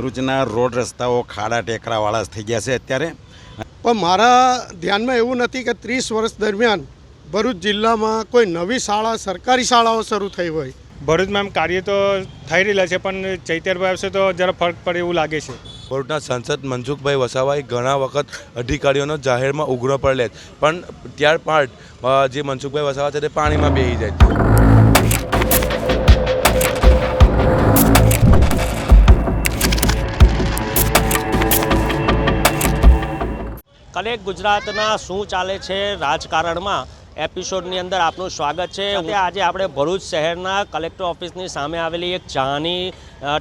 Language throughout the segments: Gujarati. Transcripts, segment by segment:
ભરૂચના રોડ રસ્તાઓ ખાડા ટેકરાવાળા થઈ ગયા છે અત્યારે. પણ મારા ધ્યાનમાં એવું નથી કે ત્રીસ વર્ષ દરમિયાન ભરૂચ જિલ્લામાં કોઈ નવી શાળા સરકારી શાળાઓ શરૂ થઈ હોય. ભરૂચમાં એમ કાર્ય તો થઈ રહેલા છે પણ ચૈતરભાઈ આવશે તો જરા ફરક પડે એવું લાગે છે. ભરૂચના સાંસદ મનસુખભાઈ વસાવાએ ઘણા વખત અધિકારીઓનો જાહેરમાં ઉગ્ર પર લે પણ ત્યાર બાદ જે મનસુખભાઈ વસાવા છે તે પાણીમાં બેસી જાય કલેક્ટ ગુજરાતના શું ચાલે છે રાજકારણમાં? એપિસોડની અંદર આપનું સ્વાગત છે. આજે આપણે ભરૂચ શહેરના કલેક્ટર ઓફિસની સામે આવેલી એક ચાની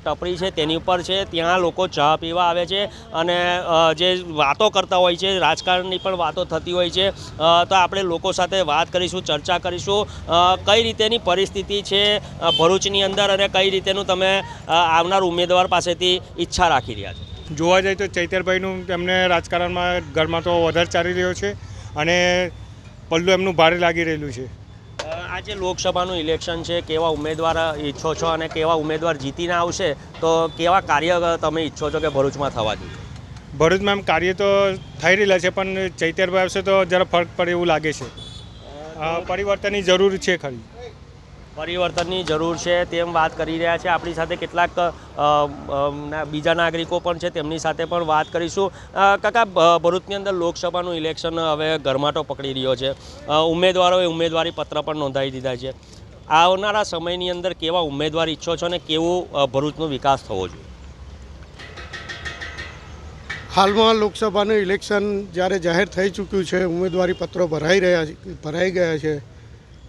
ટપરી છે, તેની ઉપર છે. ત્યાં લોકો ચા પીવા આવે છે અને જે વાતો કરતા હોય છે, રાજકારણની પણ વાતો થતી હોય છે. તો આપણે લોકો સાથે વાત કરીશું, ચર્ચા કરીશું. કઈ રીતેની પરિસ્થિતિ છે ભરૂચની અંદર અને કઈ રીતેનું તમે આવનાર ઉમેદવાર પાસેથી ઈચ્છા રાખી રહ્યા છો? જોવા જઈએ તો ચૈતરભાઈનું એમને રાજકારણમાં ઘરમાં તો વધારે ચાલી રહ્યો છે અને પલ્લું એમનું ભારે લાગી રહેલું છે. આજે લોકસભાનું ઇલેક્શન છે કેવા ઉમેદવાર ઈચ્છો છો અને કેવા ઉમેદવાર જીતીને આવશે તો કેવા કાર્ય તમે ઈચ્છો છો કે ભરૂચમાં થવા જોઈએ? ભરૂચમાં એમ કાર્ય તો થઈ રહેલા છે પણ ચૈતરભાઈ આવશે તો જરા ફરક પડે એવું લાગે છે. પરિવર્તનની જરૂર છે ખરી. પરિવર્તનની જરૂર છે તેમ વાત કરી રહ્યા છે. આપણી સાથે કેટલાક બીજા નાગરિકો પણ છે, તેમની સાથે પણ વાત કરીશું. કાકા ભરૂચની અંદર લોકસભાનું ઇલેક્શન હવે ગરમાટો પકડી રહ્યો છે. ઉમેદવારોએ ઉમેદવારી પત્ર પણ નોંધાવી દીધા છે. આવનારા સમયની અંદર કેવા ઉમેદવાર ઈચ્છો છો અને કેવો ભરૂચનો વિકાસ થવો જોઈએ? હાલમાં લોકસભાનું ઇલેક્શન જ્યારે જાહેર થઈ ચૂક્યું છે, ઉમેદવારી પત્રો ભરાઈ રહ્યા ભરાઈ ગયા છે.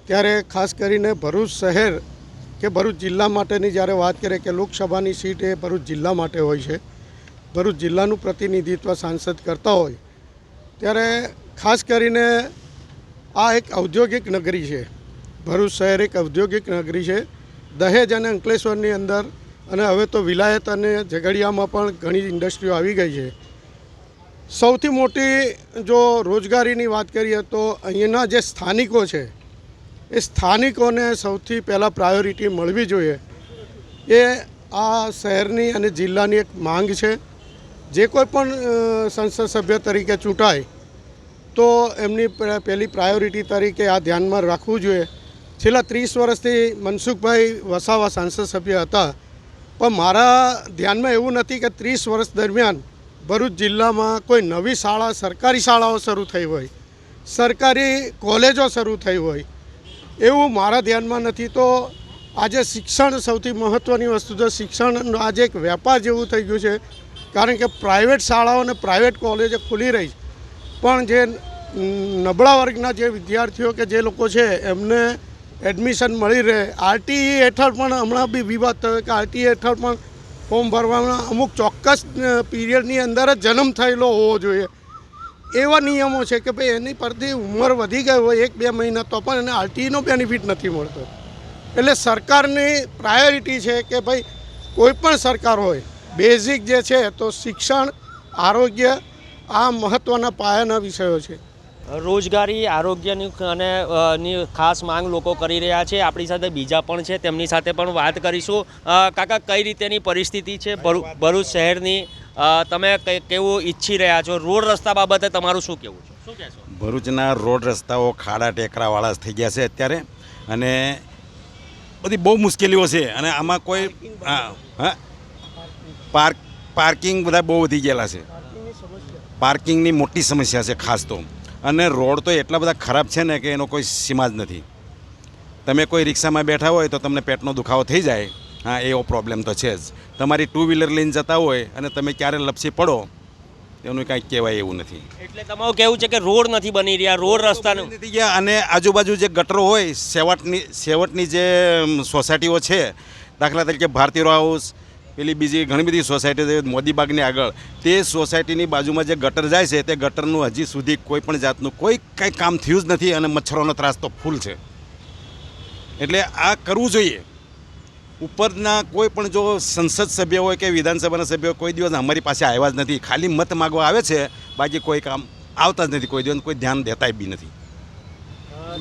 ત્યારે ખાસ કરીને ભરૂચ શહેર કે ભરૂચ જિલ્લા માટેની જ્યારે વાત કરીએ કે લોકસભાની સીટ એ ભરૂચ જિલ્લા માટે હોય છે, ભરૂચ જિલ્લાનું પ્રતિનિધિત્વ સાંસદ કરતા હોય, ત્યારે ખાસ કરીને આ એક ઔદ્યોગિક નગરી છે, ભરૂચ શહેર એક ઔદ્યોગિક નગરી છે, દહેજ અને અંકલેશ્વરની અંદર અને હવે તો વિલાયત અને ઝઘડિયામાં પણ ઘણી ઇન્ડસ્ટ્રીઓ આવી ગઈ છે. સૌથી મોટી જો રોજગારીની વાત કરીએ તો અહીંના જે સ્થાનિકો છે એ સ્થાનિકોને સૌથી પહેલાં પ્રાયોરિટી મળવી જોઈએ. એ આ શહેરની અને જિલ્લાની એક માંગ છે. જે કોઈ પણ સંસદ સભ્ય તરીકે ચૂંટાય, તો એમની પહેલી પ્રાયોરિટી તરીકે આ ધ્યાનમાં રાખવું જોઈએ. છેલ્લા ત્રીસ વર્ષથી મનસુખભાઈ વસાવા સંસદ સભ્ય હતા. પણ મારા ધ્યાનમાં એવું નથી કે ત્રીસ વર્ષ દરમિયાન ભરૂચ જિલ્લામાં કોઈ નવી શાળા, સરકારી શાળાઓ શરૂ થઈ હોય. સરકારી કોલેજો શરૂ થઈ હોય. એવું મારા ધ્યાનમાં નથી તો આજે શિક્ષણ સૌથી મહત્ત્વની વસ્તુ છે. શિક્ષણ આજે એક વેપાર જેવું થઈ ગયું છે. કારણ કે પ્રાઇવેટ શાળાઓ અને પ્રાઇવેટ કોલેજો ખુલી રહી છે. પણ જે નબળા વર્ગના જે વિદ્યાર્થીઓ કે જે લોકો છે, એમને એડમિશન મળી રહે. આરટીઈ હેઠળ પણ હમણાં બી વિવાદ થયો કે આરટીઈ હેઠળ પણ ફોર્મ ભરવામાં અમુક ચોક્કસ પીરિયડની અંદર જ જન્મ થયેલો હોવો જોઈએ. એવા નિયમો છે કે ભાઈ એની પરથી ઉંમર વધી ગઈ હોય એક બે મહિના, તો પણ એને આરટીઈનો બેનિફિટ નથી મળતો. એટલે સરકારની પ્રાયોરિટી છે કે ભાઈ કોઈ પણ સરકાર હોય બેઝિક જે છે તો શિક્ષણ, આરોગ્ય, આ મહત્ત્વના પાયાના વિષયો છે. રોજગારી, આરોગ્યની અને ની ખાસ માંગ લોકો કરી રહ્યા છે. આપણી સાથે બીજા પણ છે, તેમની સાથે પણ વાત કરીશું. કાકા, કઈ રીતેની પરિસ્થિતિ છે? ભરૂ- ભરૂચ શહેરની તમે કેવું ઈચ્છી રહ્યા છો? રોડ રસ્તા બાબતે તમારું શું કહેવું છે? શું કહેશો? ભરૂચના રોડ રસ્તાઓ ખાડા ટેકરાવાળા થઈ ગયા છે અત્યારે અને બધી બહુ મુશ્કેલીઓ છે અને આમાં કોઈ હા હા. પાર્ક પાર્કિંગ બધા બહુ વધી ગયેલા છે. પાર્કિંગની મોટી સમસ્યા છે ખાસ તો. અને રોડ તો એટલા બધા ખરાબ છે ને કે એનો કોઈ સીમા જ નથી. તમે કોઈ રિક્ષામાં બેઠા હોય તો તમને પેટનો દુખાવો થઈ જાય. હા એવો પ્રોબ્લેમ તો છે જ. તમારી ટુ વ્હીલર લઈને જતા હોય અને તમે ક્યારે લપસી પડો એનું કાંઈ કહેવાય એવું નથી. એટલે તમારું કેવું છે કે રોડ નથી બની રહ્યા રોડ રસ્તાનું. નથી ગયા અને આજુબાજુ જે ગટરો હોય સેવટની સેવટની જે સોસાયટીઓ છે દાખલા તરીકે ભારતીય હાઉસ પેલી બીજી ઘણી બધી સોસાયટી મોદીબાગની આગળ તે સોસાયટીની બાજુમાં જે ગટર જાય છે તે ગટરનું હજી સુધી કોઈ પણ જાતનું કોઈ કંઈ કામ થયું જ નથી અને મચ્છરોનો ત્રાસ તો ફૂલ છે. એટલે આ કરવું જોઈએ. ઉપરના કોઈ પણ જો સંસદ સભ્ય હોય કે વિધાનસભાના સભ્ય કોઈ દિવસ અમારી પાસે આવ્યા જ નથી. ખાલી મત માગવા આવે છે, બાકી કોઈ કામ આવતા જ નથી. કોઈ દિવસ કોઈ ધ્યાન દેતાય બી નથી.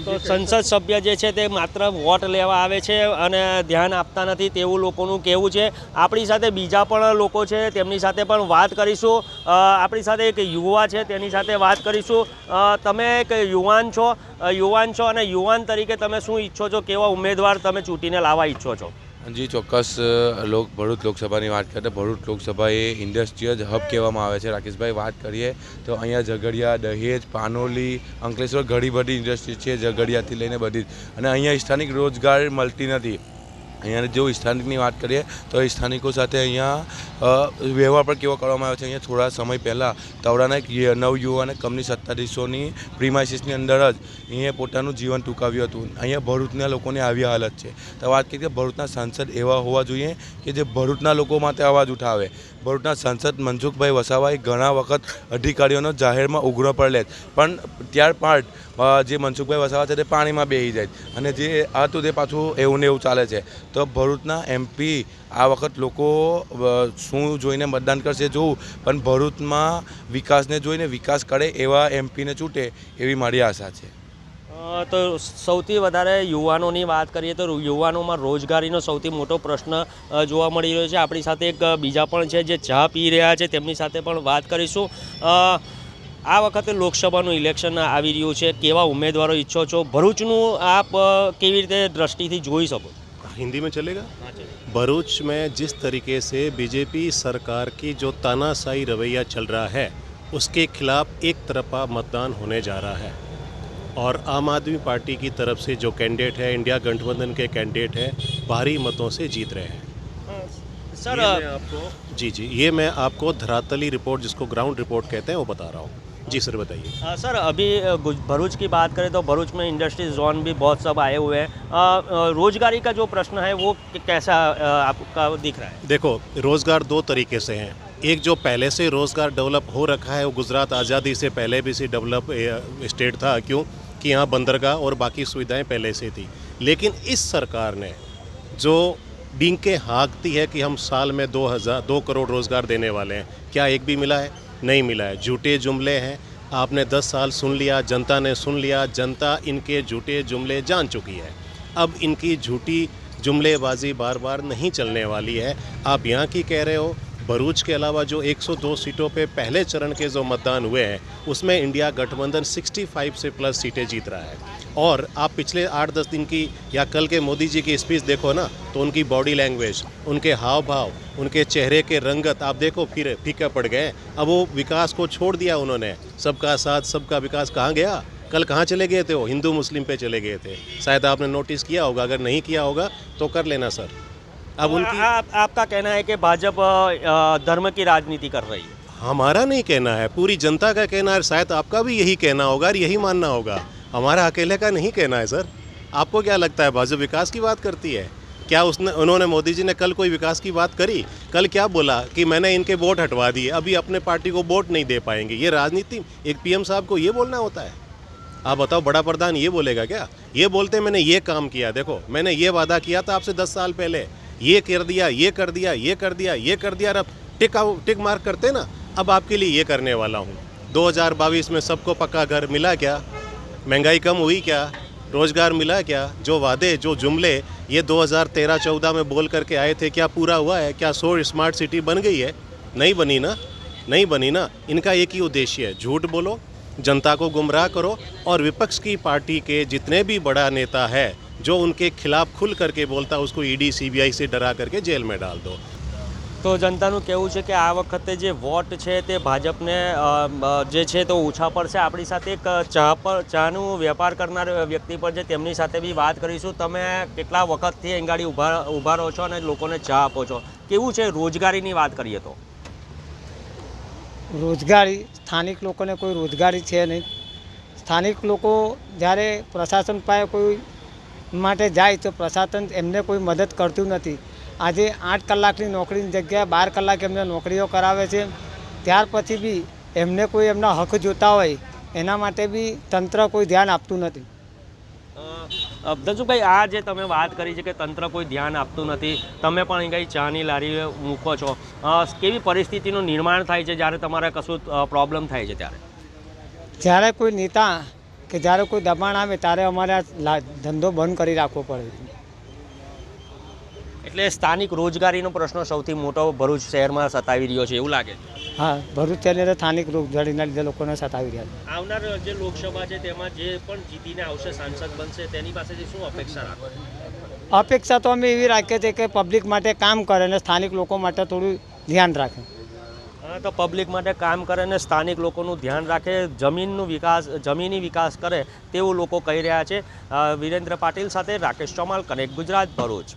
તો સંસદ સભ્ય જે છે તે માત્ર વોટ લેવા આવે છે અને ધ્યાન આપતા નથી તેવું લોકોનું કહેવું છે. આપણી સાથે બીજા પણ લોકો છે, તેમની સાથે પણ વાત કરીશું. આપણી સાથે એક યુવા છે, તેની સાથે વાત કરીશું. તમે એક યુવાન છો. યુવાન છો અને યુવાન તરીકે તમે શું ઈચ્છો છો? કેવા ઉમેદવાર તમે ચૂંટીને લાવવા ઈચ્છો છો? જી, ચોક્કસ લોક, ભરૂચ લોકસભાની વાત કરીએ તો ભરૂચ લોકસભા એ ઇન્ડસ્ટ્રીયલ હબ કહેવામાં આવે છે. રાકેશભાઈ, વાત કરીએ તો અહીંયા ઝઘડિયા, દહેજ, પાનોલી, અંકલેશ્વર ઘણી બધી ઇન્ડસ્ટ્રી છે, ઝઘડિયાથી લઈને બધી અને અહીંયા સ્થાનિક રોજગાર મળતી નથી. અહીંયા જો સ્થાનિકની વાત કરીએ તો એ સ્થાનિકો સાથે અહીંયા વ્યવહાર પણ કેવો કરવામાં આવ્યો છે? અહીંયા થોડા સમય પહેલાં તવડાના એક નવયુવાને કંપની સત્તાધીશોની પ્રીમાઇસીસની અંદર જ અહીંયા પોતાનું જીવન ટૂંકાવ્યું હતું. અહીંયા ભરૂચના લોકોની આવી હાલત છે. તો વાત કરીએ કે ભરૂચના સાંસદ એવા હોવા જોઈએ કે જે ભરૂચના લોકો માટે અવાજ ઉઠાવે. ભરૂચના સાંસદ મનસુખભાઈ વસાવાએ ઘણા વખત અધિકારીઓનો જાહેરમાં ઉગ્ર પર લે પણ ત્યારબાદ જે મનસુખભાઈ વસાવા છે તે પાણીમાં બેસી જાય અને જે હતું તે પાછું એવું ને એવું ચાલે છે. તો ભરૂચના એમપી આ વખત લોકો શું જોઈને મતદાન કરશે જોવું. પણ ભરૂચમાં વિકાસને જોઈને વિકાસ કરે એવા એમપીને ચૂંટે એવી મારી આશા છે. તો સૌથી વધારે યુવાનોની વાત કરીએ તો યુવાનોમાં રોજગારીનો સૌથી મોટો પ્રશ્ન જોવા મળી રહ્યો છે. આપણી સાથે એક બીજા પણ છે જે ચા પી રહ્યા છે. તેમની સાથે પણ વાત કરીશું. આ વખતે લોકસભાનું ઇલેક્શન આવી રહ્યું છે કેવા ઉમેદવારો ઈચ્છો છો ભરૂચનું આપ અ, કેવી રીતે દ્રષ્ટિથી જોઈ શકો हिंदी में चलेगा भरूच में जिस तरीके से बीजेपी सरकार की जो तानाशाही रवैया चल रहा है उसके खिलाफ एक तरफा मतदान होने जा रहा है और आम आदमी पार्टी की तरफ से जो कैंडिडेट है इंडिया गठबंधन के कैंडिडेट है भारी मतों से जीत रहे हैं સર ये मैं आपको जी जी ये मैं आपको धरातली रिपोर्ट जिसको ग्राउंड रिपोर्ट कहते हैं वो बता रहा हूँ जी सर बताइए। सर अभी भरूच की बात करें तो भरूच में इंडस्ट्री जोन भी बहुत सब आए हुए हैं। रोजगारी का जो प्रश्न है वो कैसा आपका दिख रहा है? देखो रोज़गार दो तरीके से हैं। एक जो पहले से रोज़गार डेवलप हो रखा है वो गुजरात आज़ादी से पहले भी से डेवलप स्टेट था। क्यों? कि यहाँ बंदरगाह और बाकी सुविधाएँ पहले से थी। लेकिन इस सरकार ने जो डींके हाँकती है कि हम साल में दो हज़ार दो करोड़ रोज़गार देने वाले हैं क्या एक भी मिला है? नहीं मिला है। झूठे जुमले हैं। आपने दस साल सुन लिया, जनता ने सुन लिया, जनता इनके झूठे जुमले जान चुकी है। अब इनकी झूठी जुमलेबाजी बार बार नहीं चलने वाली है। आप यहाँ की कह रहे हो भरूच के अलावा जो 102 सीटों पे पहले चरण के जो मतदान हुए हैं, उसमें इंडिया गठबंधन 65 से प्लस सीटें जीत रहा है। और आप पिछले आठ दस दिन की या कल के मोदी जी की स्पीच देखो ना तो उनकी बॉडी लैंग्वेज, उनके हाव भाव उनके चेहरे के रंगत, आप देखो फिर फीका पड़ गए अब वो विकास को छोड़ दिया उन्होंने। सबका साथ, सबका विकास कहाँ गया? कल कहाँ चले गए थे वो? हिंदू, मुस्लिम पे चले गए थे। शायद आपने नोटिस किया होगा, अगर नहीं किया होगा तो कर लेना, सर। अब उनकी आप, आपका कहना है कि भाजपा धर्म की राजनीति कर रही है। हमारा नहीं कहना है पूरी जनता का कहना है शायद आपका भी यही कहना होगा और यही मानना होगा। हमारा अकेले का नहीं कहना है सर। आपको क्या लगता है भाजपा विकास की बात करती है? क्या उसने उन्होंने मोदी जी ने कल कोई विकास की बात करी? कल क्या बोला कि मैंने इनके वोट हटवा दिए अभी अपने पार्टी को वोट नहीं दे पाएँगे? ये राजनीति एक पीएम साहब को ये बोलना होता है। आप बताओ बड़ा प्रधान ये बोलेगा क्या? ये बोलते मैंने ये काम किया देखो मैंने ये वादा किया था आपसे दस साल पहले। ये कर दिया, ये कर दिया, ये कर दिया, ये कर दिया अब टिक टिक मार्क करते ना, अब आपके लिए ये करने वाला हूँ। 2022 में सबको पक्का घर मिला क्या? महँगाई कम हुई क्या? रोज़गार मिला क्या? जो वादे, जो जुमले, ये 2013-14 में बोल करके आए थे, क्या पूरा हुआ है? क्या सो स्मार्ट सिटी बन गई है? नहीं बनी ना, नहीं बनी ना। इनका एक ही उद्देश्य है, झूठ बोलो, जनता को गुमराह करो, और विपक्ष की पार्टी के जितने भी बड़ा नेता है जो उनके खिलाफ खुल करके बोलता उसको ईडी सीबीआई से डरा करके जेल में डाल दो તો જનતાનું કહેવું છે કે આ વખતે જે વોટ છે તે ભાજપને અ, અ, જે છે તો ઓછા પડશે આપણી સાથે એક ચા પર ચાનું વેપાર કરનાર વ્યક્તિ પર છે તેમની સાથે બી વાત કરીશું તમે કેટલા વખતથી અહીં ગાડી ઊભા ઊભા રહો છો અને લોકોને ચા આપો છો કેવું છે રોજગારીની વાત કરીએ તો રોજગારી સ્થાનિક લોકોને કોઈ રોજગારી છે નહીં સ્થાનિક લોકો જ્યારે પ્રશાસન પાસે કોઈ માટે જાય તો પ્રશાસન એમને કોઈ મદદ કરતું નથી. આજે આઠ કલાકની નોકરીની જગ્યાએ બાર કલાક એમને નોકરીઓ કરાવે છે. ત્યાર પછી બી એમને કોઈ એમના હક જોતા હોય એના માટે બી તંત્ર કોઈ ધ્યાન આપતું નથી. ધનસુખભાઈ આ જે તમે વાત કરી છે કે તંત્ર કોઈ ધ્યાન આપતું નથી તમે પણ અહીં કઈ ચાની લારી મૂકો છો. કેવી પરિસ્થિતિનું નિર્માણ થાય છે જ્યારે તમારે કશું પ્રોબ્લેમ થાય છે ત્યારે? જ્યારે કોઈ નેતા કે જ્યારે કોઈ દબાણ આવે ત્યારે અમારે આ લા- ધંધો બંધ કરી રાખવો પડે. એટલે સ્થાનિક રોજગારીનો પ્રશ્ન સૌથી મોટો ભરૂચ શહેરમાં સતાવી રહ્યો છે એવું લાગે છે? હા ભરૂચ શહેરની સ્થાનિક રોજગારીના લીધે લોકોને સતાવી રહ્યા છે. આવનાર જે લોકસભા છે તેમાં જે પણ જીતીને આવશે સાંસદ બનશે તેની પાસેથી શું અપેક્ષા રાખો? અપેક્ષા તો અમે એવી રાખીએ છીએ કે પબ્લિક માટે કામ કરે અને સ્થાનિક લોકો માટે થોડું ધ્યાન રાખે. તો પબ્લિક માટે કામ કરે ને સ્થાનિક લોકોનું ધ્યાન રાખે, જમીનનું વિકાસ, જમીની વિકાસ કરે તેવું લોકો કહી રહ્યા છે. વિરેન્દ્ર પાટીલ સાથે રાકેશ ચોમાલ, કનેક્ટ ગુજરાત ભરૂચ.